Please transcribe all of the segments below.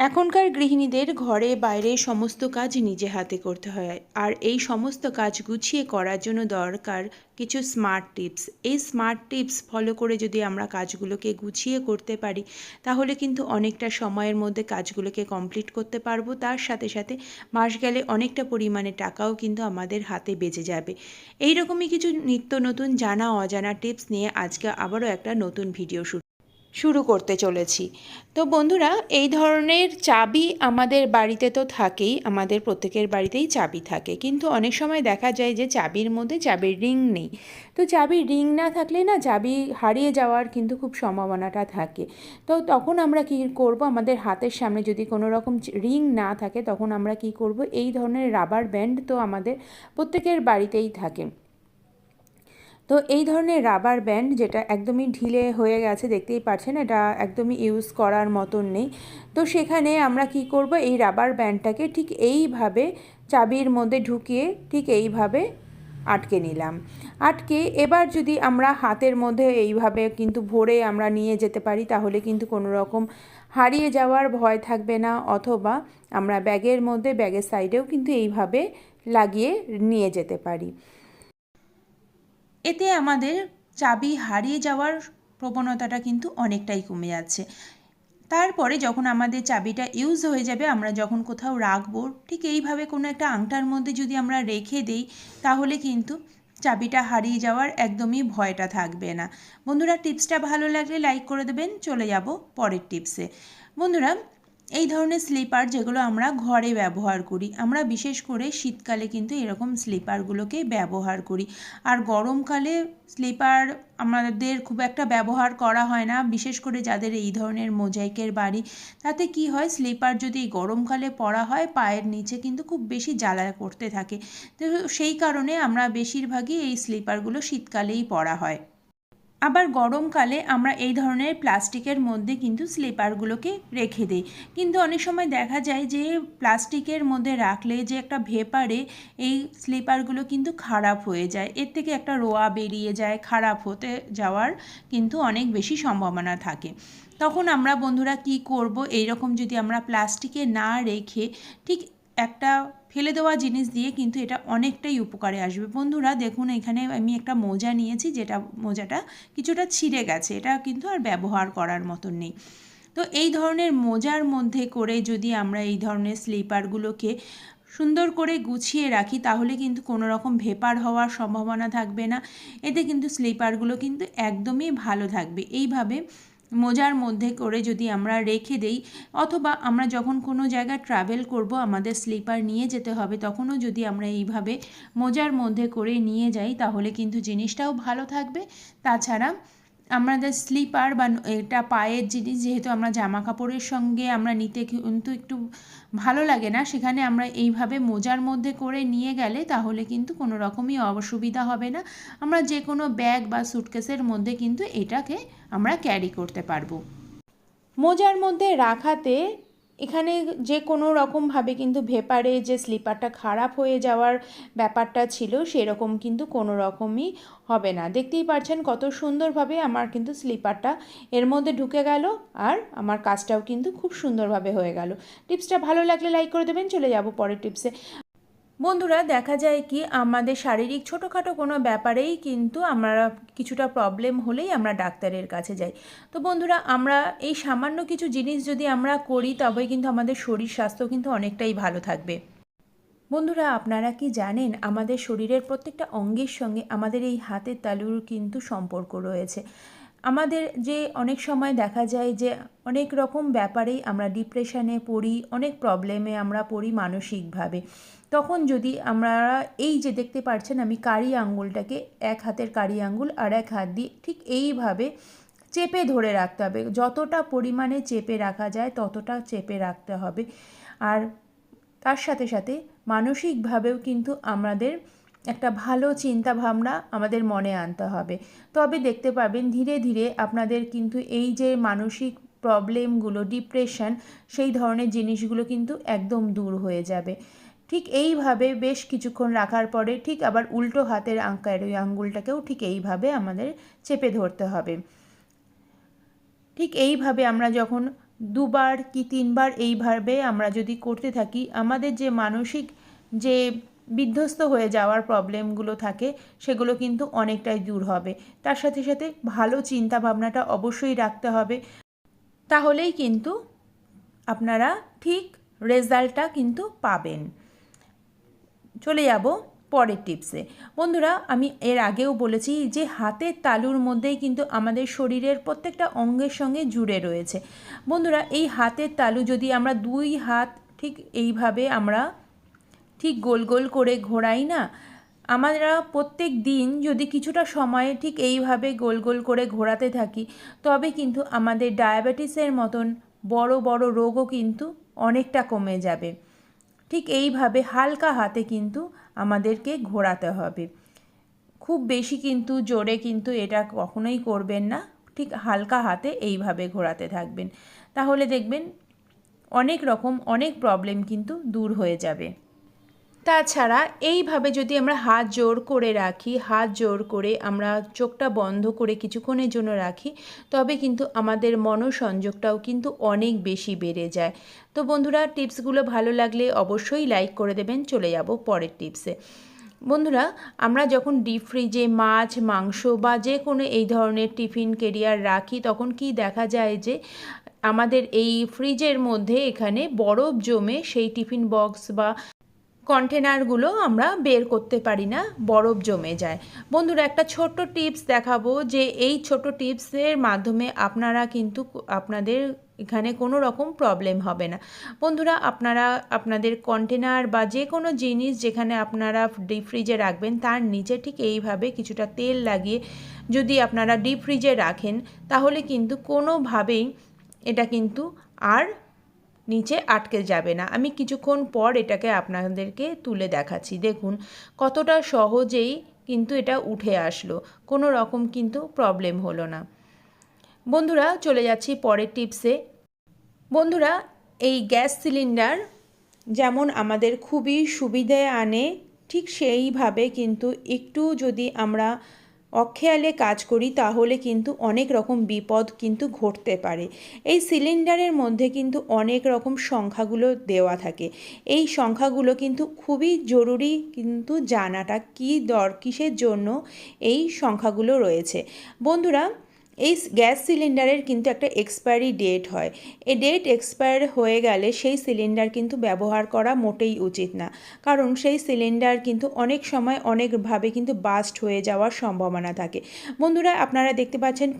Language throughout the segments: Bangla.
এখনকার গৃহিণীদের ঘরে, বাইরে সমস্ত কাজ নিজে হাতে করতে হয়। আর এই সমস্ত কাজ গুছিয়ে করার জন্য দরকার কিছু স্মার্ট টিপস এই স্মার্ট টিপস ফলো করে যদি আমরা কাজগুলোকে গুছিয়ে করতে পারি, তাহলে কিন্তু অনেকটা সময়ের মধ্যে কাজগুলোকে কমপ্লিট করতে পারব। তার সাথে সাথে মাস গেলে অনেকটা পরিমাণে টাকাও কিন্তু আমাদের হাতে বেঁচে যাবে। এই রকমই কিছু নিত্য নতুন জানা অজানা টিপস নিয়ে আজকে আবারও একটা নতুন ভিডিও শুরু শুরু করতে চলেছি। তো বন্ধুরা, এই ধরনের চাবি আমাদের বাড়িতে তো থাকেই, আমাদের প্রত্যেকের বাড়িতেই চাবি থাকে। কিন্তু অনেক সময় দেখা যায় যে চাবির মধ্যে চাবির রিং নেই। তো চাবির রিং না থাকলে না চাবি হারিয়ে যাওয়ার কিন্তু খুব সম্ভাবনাটা থাকে। তো তখন আমরা কী করব, আমাদের হাতের সামনে যদি কোনো রকম রিং না থাকে, তখন আমরা কি করব, এই ধরনের রাবার ব্যান্ড তো আমাদের প্রত্যেকের বাড়িতেই থাকে। তো এই ধরনের রাবার ব্যান্ড যেটা একদমই ঢিলে হয়ে গেছে, দেখতেই পাচ্ছেন এটা একদমই ইউজ করার মতন নেই। তো সেখানে আমরা কি করব, এই রাবার ব্যান্ডটাকে ঠিক এইভাবে চাবির মধ্যে ঢুকিয়ে ঠিক এইভাবে আটকে নিলাম। আটকে এবার যদি আমরা হাতের মধ্যে এইভাবে কিন্তু ভরে আমরা নিয়ে যেতে পারি, তাহলে কিন্তু কোনো রকম হারিয়ে যাওয়ার ভয় থাকবে না, অথবা আমরা ব্যাগের মধ্যে, ব্যাগের সাইডেও কিন্তু এইভাবে লাগিয়ে নিয়ে যেতে পারি। এতে আমাদের চাবি হারিয়ে যাওয়ার প্রবণতাটা কিন্তু অনেকটাই কমে যাচ্ছে। তারপরে যখন আমাদের চাবিটা ইউজ হয়ে যাবে, আমরা যখন কোথাও রাখব, ঠিক এইভাবে কোনো একটা আংটার মধ্যে যদি আমরা রেখে দিই, তাহলে কিন্তু চাবিটা হারিয়ে যাওয়ার একদমই ভয়টা থাকবে না। বন্ধুরা টিপসটা ভালো লাগলে লাইক করে দেবেন। চলে যাব পরের টিপসে বন্ধুরা এই ধরনের স্লিপার যেগুলো আমরা ঘরে ব্যবহার করি, আমরা বিশেষ করে শীতকালে কিন্তু এরকম স্লিপারগুলোকে ব্যবহার করি। আর গরমকালে স্লিপার আমাদের খুব একটা ব্যবহার করা হয় না, বিশেষ করে যাদের এই ধরনের মোজাইকের বাড়ি। তাতে কি হয় স্লিপার যদি গরমকালে পরা হয়, পায়ের নিচে কিন্তু খুব বেশি জ্বালা করতে থাকে। তো সেই কারণে আমরা বেশিরভাগই এই স্লিপারগুলো শীতকালেই পরা হয়। আবার গরমকালে আমরা এই ধরনের প্লাস্টিকের মধ্যে কিন্তু স্লিপারগুলোকে রেখে দিই। কিন্তু অনেক সময় দেখা যায় যে প্লাস্টিকের মধ্যে রাখলে যে একটা ভেপারে এই স্লিপারগুলো কিন্তু খারাপ হয়ে যায়। এর থেকে একটা রোয়া বেরিয়ে যায়, খারাপ হতে যাওয়ার কিন্তু অনেক বেশি সম্ভাবনা থাকে। তখন আমরা বন্ধুরা কি করব? এইরকম যদি আমরা প্লাস্টিকে না রেখে ঠিক একটা ফেলে দেওয়া জিনিস দিয়ে কিন্তু এটা অনেকটাই উপকারে আসবে। বন্ধুরা, দেখুন, এখানে আমি একটা মোজা নিয়েছি, যেটা মোজাটা কিছুটা ছিঁড়ে গেছে। এটা কিন্তু আর ব্যবহার করার মতন নেই। তো এই ধরনের মোজার মধ্যে করে যদি আমরা এই ধরনের স্লিপারগুলোকে সুন্দর করে গুছিয়ে রাখি, তাহলে কিন্তু কোনো রকম ভেপার হওয়ার সম্ভাবনা থাকবে না। এতে কিন্তু স্লিপারগুলো কিন্তু একদমই ভালো থাকবে। এইভাবে মোজার মধ্যে করে যদি আমরা রেখে দেই, অথবা আমরা যখন কোনো জায়গায় ট্রাভেল করব, আমাদের স্লিপার নিয়ে যেতে হবে, তখনও যদি আমরা এইভাবে মোজার মধ্যে করে নিয়ে যাই, তাহলে কিন্তু জিনিসটাও ভালো থাকবে। তাছাড়া আমাদের স্লিপার বা এটা পায়ের জিনিস যেহেতু আমরা জামা কাপড়ের সঙ্গে আমরা নিতে কিন্তু একটু ভালো লাগে না, সেখানে আমরা এইভাবে মোজার মধ্যে করে নিয়ে গেলে তাহলে কিন্তু কোনো রকমই অসুবিধা হবে না। আমরা যে কোনো ব্যাগ বা সুটকেসের মধ্যে কিন্তু এটাকে আমরা ক্যারি করতে পারব। মোজার মধ্যে রাখাতে এখানে যে কোনো রকমভাবে কিন্তু ভেপারে যে স্লিপারটা খারাপ হয়ে যাওয়ার ব্যাপারটা ছিল, সেরকম কিন্তু কোনো রকমই হবে না। দেখতেই পারছেন কত সুন্দরভাবে আমার কিন্তু স্লিপারটা এর মধ্যে ঢুকে গেল আর আমার কাজটাও কিন্তু খুব সুন্দরভাবে হয়ে গেল। টিপসটা ভালো লাগলে লাইক করে দেবেন। চলে যাব পরের টিপসে। বন্ধুরা, দেখা যায় কি আমাদের শারীরিক ছোটোখাটো কোনো ব্যাপারেই কিন্তু আমরা কিছুটা প্রবলেম হলেই আমরা ডাক্তারের কাছে যাই। তো বন্ধুরা, আমরা এই সামান্য কিছু জিনিস যদি আমরা করি, তবে কিন্তু আমাদের শরীর স্বাস্থ্য কিন্তু অনেকটাই ভালো থাকবে। বন্ধুরা, আপনারা কি জানেন, আমাদের শরীরের প্রত্যেকটা অঙ্গের সঙ্গে আমাদের এই হাতের তালুর কিন্তু সম্পর্ক রয়েছে। আমাদের যে অনেক সময় দেখা যায় যে অনেক রকম ব্যাপারেই আমরা ডিপ্রেশনে পড়ি, অনেক প্রবলেমে আমরা পড়ি মানসিকভাবে। তখন যদি আমরা এই যে দেখতে পাচ্ছেন আমি কারি আঙ্গুলটাকে, এক হাতের কারি আঙ্গুল আর এক হাত দিয়ে ঠিক এইভাবে চেপে ধরে রাখতে হবে। যতটা পরিমাণে চেপে রাখা যায় ততটা চেপে রাখতে হবে। আর তার সাথে সাথে মানসিকভাবেও কিন্তু আমাদের একটা ভালো চিন্তা ভাবনা আমাদের মনে আনতে হবে। তবে দেখতে পাবেন ধীরে ধীরে আপনাদের কিন্তু এই যে মানসিক প্রবলেমগুলো, ডিপ্রেশন, সেই ধরনের জিনিসগুলো কিন্তু একদম দূর হয়ে যাবে। ঠিক এইভাবে বেশ কিছুক্ষণ রাখার পরে ঠিক আবার উল্টো হাতের আঁকার ওই আঙ্গুলটাকেও ঠিক এইভাবে আমাদের চেপে ধরতে হবে। ঠিক এইভাবে আমরা যখন দুবার কি তিনবার এইভাবে আমরা যদি করতে থাকি, আমাদের যে মানসিক যে বিধ্বস্ত হয়ে যাওয়ার প্রবলেমগুলো থাকে, সেগুলো কিন্তু অনেকটাই দূর হবে। তার সাথে সাথে ভালো চিন্তা ভাবনাটা অবশ্যই রাখতে হবে। তাহলেই কিন্তু আপনারা ঠিক রেজাল্টটা কিন্তু পাবেন। চলে যাব পরের টিপসে বন্ধুরা, আমি এর আগেও বলেছি যে হাতের তালুর মধ্যেই কিন্তু আমাদের শরীরের প্রত্যেকটা অঙ্গের সঙ্গে জুড়ে রয়েছে। বন্ধুরা, এই হাতের তালু যদি আমরা দুই হাত ঠিক এইভাবে আমরা ঠিক গোল গোল করে ঘোরাই না। আমরা প্রত্যেক দিন যদি কিছুটা সময় ঠিক এইভাবে গোল গোল করে ঘোরাতে থাকি, তবে কিন্তু আমাদের ডায়াবেটিসের মতন বড় বড় রোগও কিন্তু অনেকটা কমে যাবে। ঠিক এইভাবে হালকা হাতে কিন্তু আমাদেরকে ঘোরাতে হবে। খুব বেশি কিন্তু জোরে কিন্তু এটা কখনোই করবেন না, ঠিক হালকা হাতে এইভাবে ঘোরাতে থাকবেন। তাহলে দেখবেন অনেক রকম অনেক প্রবলেম কিন্তু দূর হয়ে যাবে। তাছাড়া এইভাবে যদি আমরা হাত জোর করে রাখি, হাত জোর করে আমরা চোখটা বন্ধ করে কিছুক্ষণের জন্য রাখি, তবে কিন্তু আমাদের মনোসংযোগটাও কিন্তু অনেক বেশি বেড়ে যায়। তো বন্ধুরা, টিপসগুলো ভালো লাগলে অবশ্যই লাইক করে দেবেন। চলে যাব পরের টিপসে। বন্ধুরা, আমরা যখন ডিপ ফ্রিজে মাছ, মাংস বা যে কোনো এই ধরনের টিফিন কেরিয়ার রাখি, তখন কি দেখা যায় যে আমাদের এই ফ্রিজের মধ্যে এখানে বরফ জমে সেই টিফিন বক্স বা কন্টেনারগুলো আমরা বের করতে পারি না, বরফ জমে যায়। বন্ধুরা, একটা ছোট্ট টিপস দেখাবো যে এই ছোট টিপসের মাধ্যমে আপনারা কিন্তু আপনাদের এখানে কোনো রকম প্রবলেম হবে না। বন্ধুরা, আপনারা, আপনাদের কন্টেনার বা যে কোনো জিনিস যেখানে আপনারা ডিপ ফ্রিজে রাখবেন, তার নিচে ঠিক এইভাবে কিছুটা তেল লাগিয়ে যদি আপনারা ডিপ ফ্রিজে রাখেন, তাহলে কিন্তু কোনোভাবেই এটা কিন্তু আর নিচে আটকে যাবে না। আমি কিছুক্ষণ পর এটাকে আপনাদেরকে তুলে দেখাচ্ছি। দেখুন, কতটা সহজেই কিন্তু এটা উঠে আসলো। কোনো রকম কিন্তু প্রবলেম হলো না। বন্ধুরা, চলে যাচ্ছি পরের টিপসে বন্ধুরা, এই গ্যাস সিলিন্ডার যেমন আমাদের খুবই সুবিধে আনে, ঠিক সেইভাবে কিন্তু একটু যদি আমরা অখেয়ালে কাজ করি, তাহলে কিন্তু অনেক রকম বিপদ কিন্তু ঘটতে পারে। এই সিলিন্ডারের মধ্যে কিন্তু অনেক রকম সংখ্যাগুলো দেওয়া থাকে। এই সংখ্যাগুলো কিন্তু খুবই জরুরি কিন্তু জানাটা কী দর, কিসের জন্য এই সংখ্যাগুলো রয়েছে। বন্ধুরা এই গ্যাস সিলিন্ডারের কিন্তু একটা এক্সপায়ারি ডেট হয়। এই ডেট এক্সপায়ার হয়ে গেলে সেই সিলিন্ডার কিন্তু ব্যবহার করা মোটেই উচিত না। কারণ সেই সিলিন্ডার কিন্তু অনেক সময় অনেকভাবে কিন্তু বাস্ট হয়ে যাওয়ার সম্ভাবনা থাকে। বন্ধুরা, আপনারা দেখতে পাচ্ছেন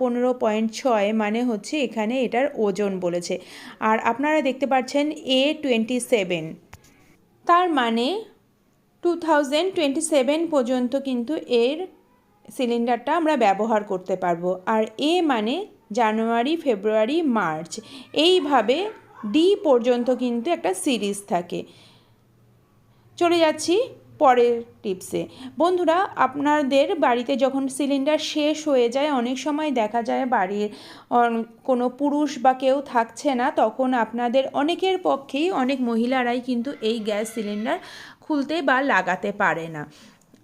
পনেরো পয়েন্ট ছয় মানে হচ্ছে এখানে এটার ওজন বলেছে। আর আপনারা দেখতে পাচ্ছেন এ টোয়েন্টি সেভেন। তার মানে টু থাউজেন্ড টোয়েন্টি সেভেন পর্যন্ত কিন্তু এর সিলিন্ডারটা আমরা ব্যবহার করতে পারব। আর এ মানে জানুয়ারি, ফেব্রুয়ারি, মার্চ। এইভাবে ডি পর্যন্ত কিন্তু একটা সিরিজ থাকে। চলে যাচ্ছি পরের টিপসে। বন্ধুরা, আপনাদের বাড়িতে যখন সিলিন্ডার শেষ হয়ে যায়, অনেক সময় দেখা যায় বাড়ির কোনো পুরুষ বা কেউ থাকছে না, তখন আপনাদের অনেকের পক্ষেই, অনেক মহিলারাই কিন্তু এই গ্যাস সিলিন্ডার খুলতে বা লাগাতে পারে না।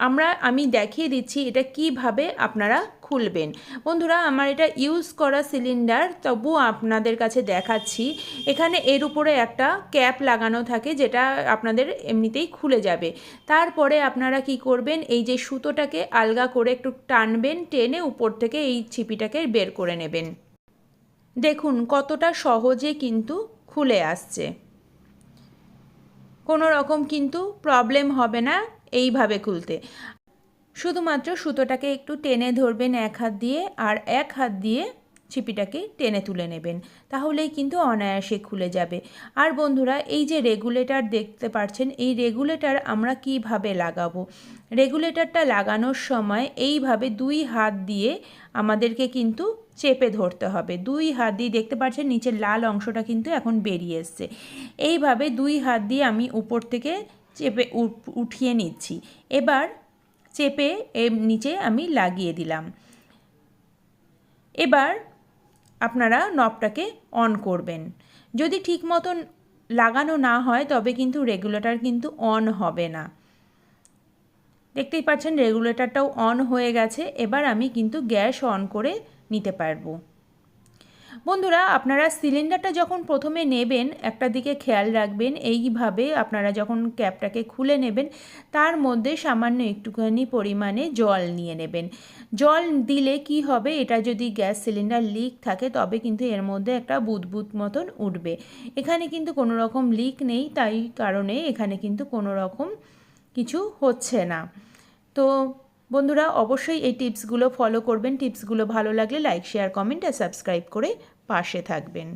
আমরা, আমি দেখিয়ে দিচ্ছি এটা কীভাবে আপনারা খুলবেন। বন্ধুরা, আমার এটা ইউজ করা সিলিন্ডার তবু আপনাদের কাছে দেখাচ্ছি। এখানে এর উপরে একটা ক্যাপ লাগানো থাকে, যেটা আপনাদের এমনিতেই খুলে যাবে। তারপরে আপনারা কি করবেন, এই যে সুতোটাকে আলগা করে একটু টানবেন, টেনে উপর থেকে এই ছিপিটাকে বের করে নেবেন। দেখুন, কতটা সহজে কিন্তু খুলে আসছে। কোনো রকম কিন্তু প্রবলেম হবে না। এইভাবে খুলতে। শুধুমাত্র সুতোটাকে একটু টেনে ধরবেন এক হাত দিয়ে আর এক হাত দিয়ে ছিপিটাকে টেনে তুলে নেবেন। তাহলেই কিন্তু অনায়াসে খুলে যাবে। আর বন্ধুরা, এই যে রেগুলেটর দেখতে পাচ্ছেন, এই রেগুলেটর আমরা কীভাবে লাগাবো? রেগুলেটরটা লাগানোর সময় এইভাবে দুই হাত দিয়ে আমাদেরকে কিন্তু চেপে ধরতে হবে। দুই হাত দিয়ে দেখতে পাচ্ছেন, নিচের লাল অংশটা কিন্তু এখন বেরিয়ে এসছে। এইভাবে দুই হাত দিয়ে আমি উপর থেকে চেপে উঠিয়ে নিচ্ছি। এবার চেপে এর নিচে আমি লাগিয়ে দিলাম। এবার আপনারা নবটাকে অন করবেন। যদি ঠিক মতন লাগানো না হয়, তবে কিন্তু রেগুলেটর কিন্তু অন হবে না। দেখতেই পাচ্ছেন রেগুলেটরটাও অন হয়ে গেছে। এবার আমি কিন্তু গ্যাস অন করে নিতে পারব। বন্ধুরা, আপনারা সিলিন্ডারটা যখন প্রথমে নেবেন, একটা দিকে খেয়াল রাখবেন, এইভাবে আপনারা যখন ক্যাপটাকে খুলে নেবেন, তার মধ্যে সামান্য একটুখানি পরিমাণে জল নিয়ে নেবেন। জল দিলে কি হবে, এটা যদি গ্যাস সিলিন্ডার লিক থাকে, তবে কিন্তু এর মধ্যে একটা বুদবুদ মতন উঠবে। এখানে কিন্তু কোনো রকম লিক নেই, তাই কারণে এখানে কিন্তু কোনো রকম কিছু হচ্ছে না। তো বন্ধুরা, অবশ্যই এই টিপসগুলো ফলো করবেন। টিপসগুলো ভালো লাগলে লাইক শেয়ার কমেন্ট আর সাবস্ক্রাইব করে পাশে থাকবেন।